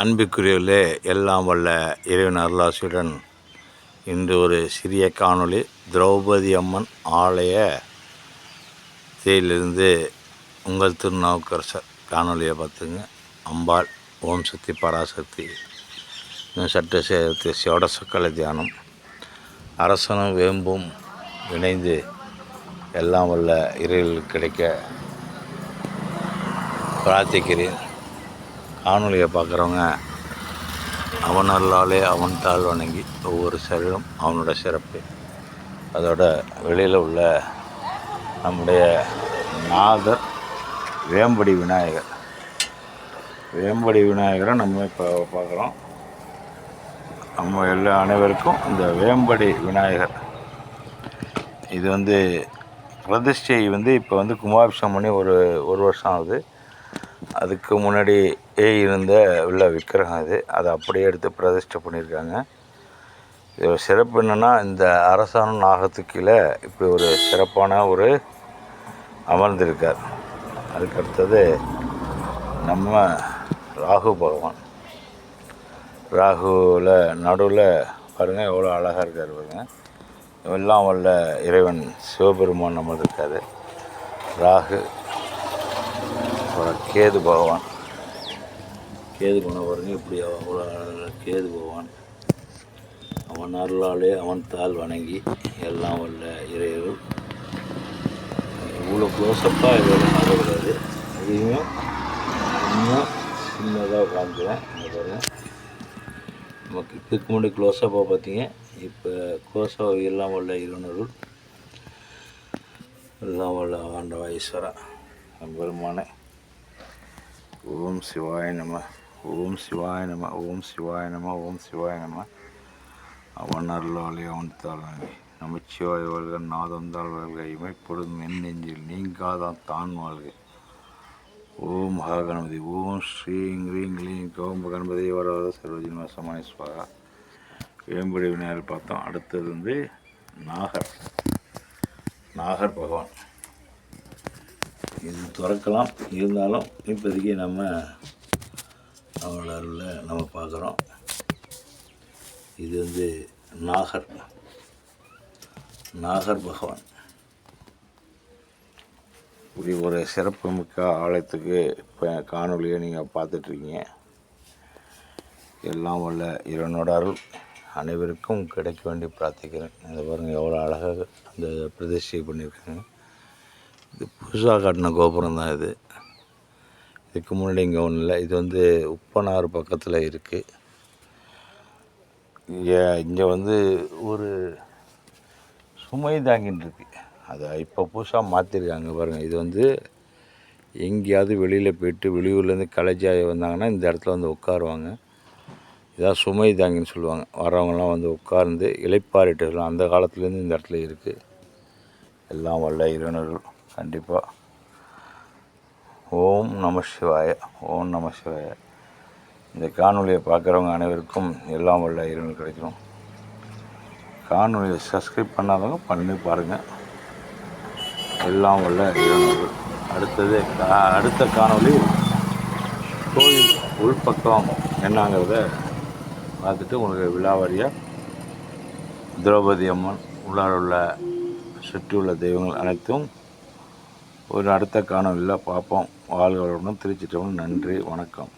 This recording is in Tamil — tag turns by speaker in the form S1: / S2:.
S1: அன்புக்குரியவர்களே எல்லாம் வல்ல இறைவன் அருளாசியுடன் இன்று ஒரு சிறிய காணொளி திரௌபதி அம்மன் ஆலய தேயிலிருந்து உங்கள் திருநாவுக்கரசர் காணொலியை பார்த்துங்க அம்பாள் ஓம் சக்தி பராசக்தி சட்ட சேர்த்து சக்களை தியானம் அரசனும் வேம்பும் இணைந்து எல்லாம் வல்ல இறைவில் கிடைக்க பிரார்த்திக்கிறேன் காணொலியை பார்க்குறவங்க அவன் அல்லாலே அவன் தாழ் வணங்கி ஒவ்வொரு சரிலும் அவனோட சிறப்பு அதோட வெளியில் உள்ள நம்முடைய நாதர் வேம்படி விநாயகர் வேம்படி விநாயகரை நம்ம இப்போ பார்க்குறோம் நம்ம எல்லா அனைவருக்கும் இந்த வேம்படி விநாயகர் இது வந்து பிரதிஷ்டை வந்து இப்போ வந்து கும்பாபிஷேகம் பண்ணி ஒரு ஒரு வருஷம் ஆகுது அதுக்கு முன்னாடி இருந்த உள்ள விக்கிரகம் அது அதை அப்படியே எடுத்து பிரதிஷ்டை பண்ணியிருக்காங்க இதோட சிறப்பு என்னென்னா இந்த அரசாண நாகத்துக்கீழே கீழே இப்படி ஒரு சிறப்பான ஒரு அமர்ந்திருக்கார் அதுக்கு அடுத்தது நம்ம ராகு பகவான் ராகுவில் நடுவில் பாருங்கள் எவ்வளோ அழகாக இருக்கார் பாருங்கள் எல்லாம் வல்ல இறைவன் சிவபெருமான் இருக்காரு ராகு அப்புறம் கேது பகவான் கேது போன பாருங்க இப்படி அவ்வளோ கேது பகவான் அவன் அருளாலே அவன் தாள் வணங்கி எல்லாம் வல்ல இறைவர்கள் இவ்வளோ க்ளோஸ்அப்பாக இதெல்லாம் நடக்கூடாது அதையும் இன்னும் சின்னதாக காமிக்கிறேன் இந்த பாருங்க நமக்கு இதுக்கு முன்னாடி க்ளோஸ்அப்பாக பார்த்தீங்க இப்போ க்ளோஸ்அப் எல்லாம் வல்ல இருநருள் எல்லாம் வல்ல ஆண்டவா ஈஸ்வரன் பெருமானே ஓம் சிவாய நம ஓம் சிவாய நம ஓம் சிவாய நம ஓம் சிவாய நம அவன் அருளாலே அவன் தாழ்வாங்க நமச்சிவாய் வாழ்க நாதம் தாழ்வாழ்க இமைப்படும் என் நெஞ்சில் நீங்காதான் தான் வாழ்க ஓம் மகாகணபதி ஓம் ஸ்ரீங் ஹ்ரீங் ஹ்லீங் கோம் கணபதி வரவர சரோஜின் சமாய சுவாகா வேம்புடி விநாயகர் பார்த்தோம் அடுத்தது வந்து நாகர் நாகர் பகவான் இது திறக்கலாம் இருந்தாலும் இப்போதைக்கு நம்ம அவளோட அருளில் நம்ம பார்க்குறோம் இது வந்து நாகர் நாகர் பகவான் இப்படி ஒரு சிறப்புமிக்க ஆலயத்துக்கு இப்போ காணொலியை நீங்கள் பார்த்துட்ருக்கீங்க எல்லாம் உள்ள இறைவனோட அருள் அனைவருக்கும் கிடைக்க வேண்டி பிரார்த்திக்கிறேன் இந்த பாருங்கள் எவ்வளோ அழகாக அந்த பிரதிஷ்டை பண்ணியிருக்காங்க புதுசாக கட்டின கோபுரம் தான் இது இதுக்கு முன்னாடி இங்கே ஒன்றும் இல்லை இது வந்து உப்பனார் பக்கத்தில் இருக்குது இங்கே இங்கே வந்து ஒரு சுமை தாங்கின்னு இருக்கு அதை இப்போ புதுசாக மாற்றிருக்காங்க பாருங்கள் இது வந்து எங்கேயாவது வெளியில் போயிட்டு வெளியூர்லேருந்து கலேஜ் ஆகி வந்தாங்கன்னா இந்த இடத்துல வந்து உட்காருவாங்க இதான் சுமை தாங்கின்னு சொல்லுவாங்க வரவங்களாம் வந்து உட்கார்ந்து இலைப்பாரிட்டு சொல்லுவாங்க அந்த காலத்துலேருந்து இந்த இடத்துல இருக்குது எல்லாம் வல்ல இறைவனர்கள் கண்டிப்பாக ஓம் நம சிவாய ஓம் நம சிவாய இந்த காணொலியை பார்க்குறவங்க அனைவருக்கும் எல்லாம் வல்ல இறைவன் கிடைக்கும் காணொலியை சப்ஸ்கிரைப் பண்ணாதவங்க பண்ணி பாருங்கள் எல்லாம் வல்ல இறைவனர்கள் அடுத்தது அடுத்த காணொலி கோயில் உள்பக்கம் என்னங்கிறத பார்த்துட்டு உங்களுக்கு விழாவாரியாக திரௌபதி அம்மன் உள்ளார உள்ள சுற்றியுள்ள தெய்வங்கள் அனைத்தும் ஒரு அடுத்த காணொலியில் பார்ப்போம் வாழ்களுடன் திருச்சிட்டவன் நன்றி வணக்கம்